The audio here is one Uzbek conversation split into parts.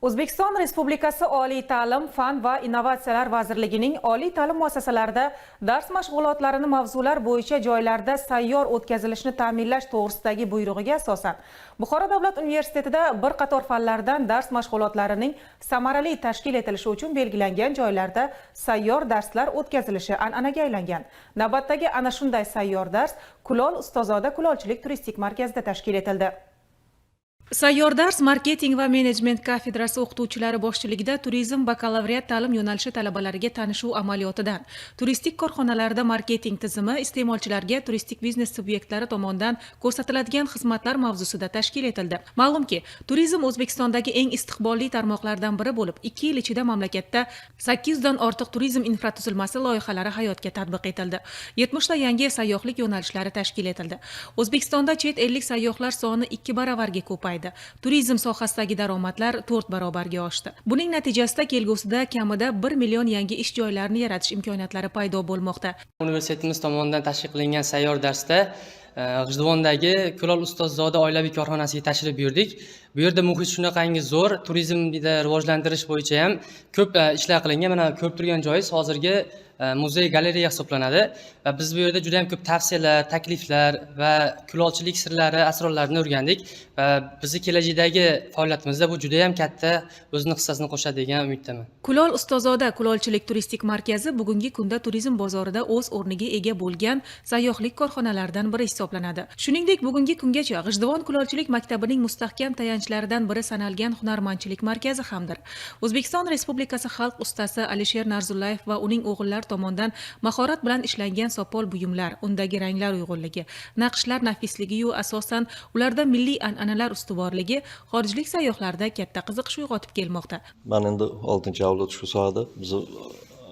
o'zbekiston respublikasi oliy ta'lim fan va innovatsiyalar vazirligining oliy ta'lim muassasalarida dars mashg'ulotlarini mavzular bo'yicha joylarda sayyor o'tkazilishini ta'minlash to'g'risidagi buyrug'iga asosan buxoro davlat universitetida bir qator fanlardan dars mashg'ulotlarining samarali tashkil etilishi uchun belgilangan joylarda sayyor darslar o'tkazilishi an'anaga aylangan. Navbatdagi ana shunday sayyor dars kulol ustozoda kulolchilik turistik markazida tashkil etildi. Sayyor dars marketing va menejment kafedrasi o'qituvchilari boshchiligida turizm bakalavriat ta'lim yo'nalishi talabalariga tanishuv amaliyotidan. Turistik korxonalarda marketing tizimi iste'molchilarga turistik biznes subyektlari tomonidan ko'rsatiladigan xizmatlar mavzusida tashkil etildi. Ma'lumki turizm o'zbekistondagi eng istiqbolli tarmoqlardan biri bo'lib ikki yil ichida mamlakatda sakkiz yuzdan ortiq turizm infratuzilmasi loyihalari hayotga tatbiq etildi. Yetmishta yangi sayyohlik yo'nalishlari tashkil etildi. O'zbekistonda chet ellik sayyohlar soni ikki baravarga ko'paydi. Turizm sohasidagi daromadlar to'rt barobarga oshdi. Buning natijasida kelgusida kamida bir million yangi ish joylarini yaratish imkoniyatlari paydo bo'lmoqda. Universitetimiz tomonidan tashkil qilingan sayyor darsda g'ijduvondagi kulol ustozzoda oilaviy korxonasiga tashrif buyurdik. Bu yerda muhit shunaqangi zo'r turizmni rivojlantirish bo'yicha ham ko'p e, ishlar qilingan. Mana ko'rib turgan joyingiz hozirgi e, muzey galereya hisoblanadi. Va biz bu yerda juda yam ko'p tavsiyalar takliflar va kulolchilik sirlari asrorlarini o'rgandik. Va bizni kelajakdagi faoliyatimizda bu juda yam katta o'zini hissasini qo'shadi degan umiddaman. Kulol ustozoda kulolchilik turistik markazi bugungi kunda turizm bozorida o'z o'rniga ega bo'lgan sayyohlik korxonalaridan biri hisoblanadi. Shuningdek bugungi kungacha g'ijduvon kulolchilik maktabining mustahkam tayanchlaridan biri sanalgan hunarmandchilik markazi hamdir. O'zbekiston respublikasi xalq ustasi alisher narzullayev va uning o'g'illari tomonidan mahorat bilan ishlangan sopol buyumlar undagi ranglar uyg'unligi naqshlar nafisligiyu asosan ularda milliy an'analar ustuvorligi xorijlik sayyohlarda katta qiziqish uyg'otib kelmoqda. Man endi oltinchi avlod shu sohada. Bizni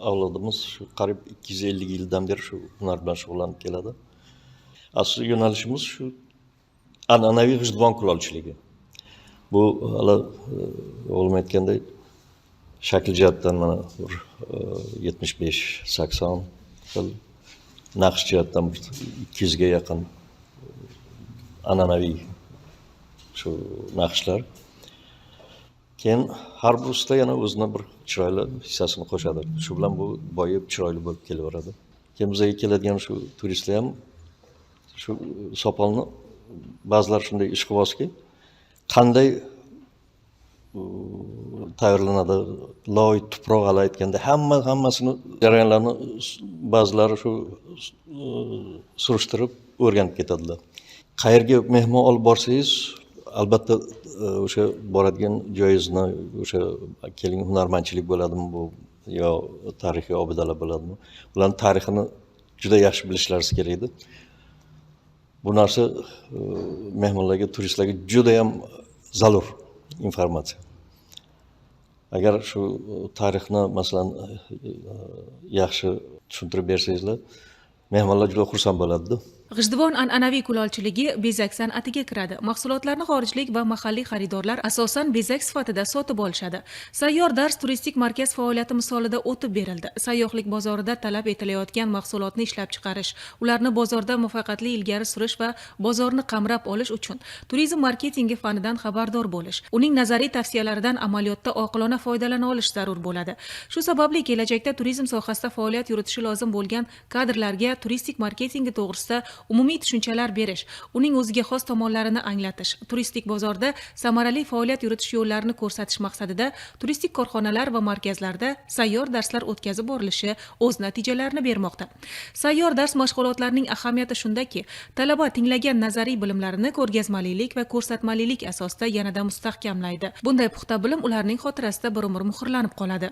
avlodimiz shu qariyb ikki yuz ellik yildan beri shu hunar bilan shug'ullanib keladi. Asosiy yo'nalishimiz shu an'anaviy g'ijduvon kulolchiligi bu hali e, o'g'lim aytgandek shakl jihatdan mana bir yetmish besh sakson xil naqsh jihatdan ikki yuzga yaqin an'anaviy shu naqshlar. Keyin har bir usta yana o'zini bir chiroyli hissasini qo'shadi. Shu bilan bu boyib chiroyli bo'lib kelaveradi keyin bizga keladigan shu turistlar ham shu sopolni ba'zilar shunday ishqibozki qanday u, tayyorlanadi? Loy tuproq hali aytganda hamma hammasini jarayonlarni ba'zilari shu e, surishtirib o'rganib ketadilar. Qayerga mehmon olib borsangiz albatta e, o'sha boradigan joyingizni o'sha keling hunarmandchilik bo'ladimi bu yo tarixiy obidalar bo'ladimi? Ularni tarixini juda yaxshi bilishlaringiz kerak edi bu narsa e, mehmonlarga turistlarga judayam zarur informatsiya. Agar shu tarixni masalan e, e, yaxshi tushuntirib bersangizlar mehmonlar juda xursand bo'ladida. G'ijduvon an'anaviy kulolchiligi bezak san'atiga kiradi. Mahsulotlarni xorijlik va mahalliy xaridorlar asosan bezak sifatida sotib olishadi. Sayyor dars turistik markaz faoliyati misolida o'tib berildi. Sayyohlik bozorida talab etilayotgan mahsulotni ishlab chiqarish ularni bozorda muvaffaqiyatli ilgari surish va bozorni qamrab olish uchun turizm marketingi fanidan xabardor bo'lish uning nazariy tavsiyalaridan amaliyotda oqilona foydalana olish zarur bo'ladi. Shu sababli kelajakda turizm sohasida faoliyat yuritishi lozim bo'lgan kadrlarga turistik marketingi to'g'risida umumiy tushunchalar berish uning o'ziga xos tomonlarini anglatish turistik bozorda samarali faoliyat yuritish yo'llarini ko'rsatish maqsadida turistik korxonalar va markazlarda sayyor darslar o'tkazib borilishi o'z natijalarini bermoqda. Sayyor dars mashg'ulotlarining ahamiyati shundaki talaba tinglagan nazariy bilimlarini ko'rgazmalilik va ko'rsatmalilik asosida yanada mustahkamlaydi. Bunday puxta bilim ularning xotirasida bir umr muhrlanib qoladi.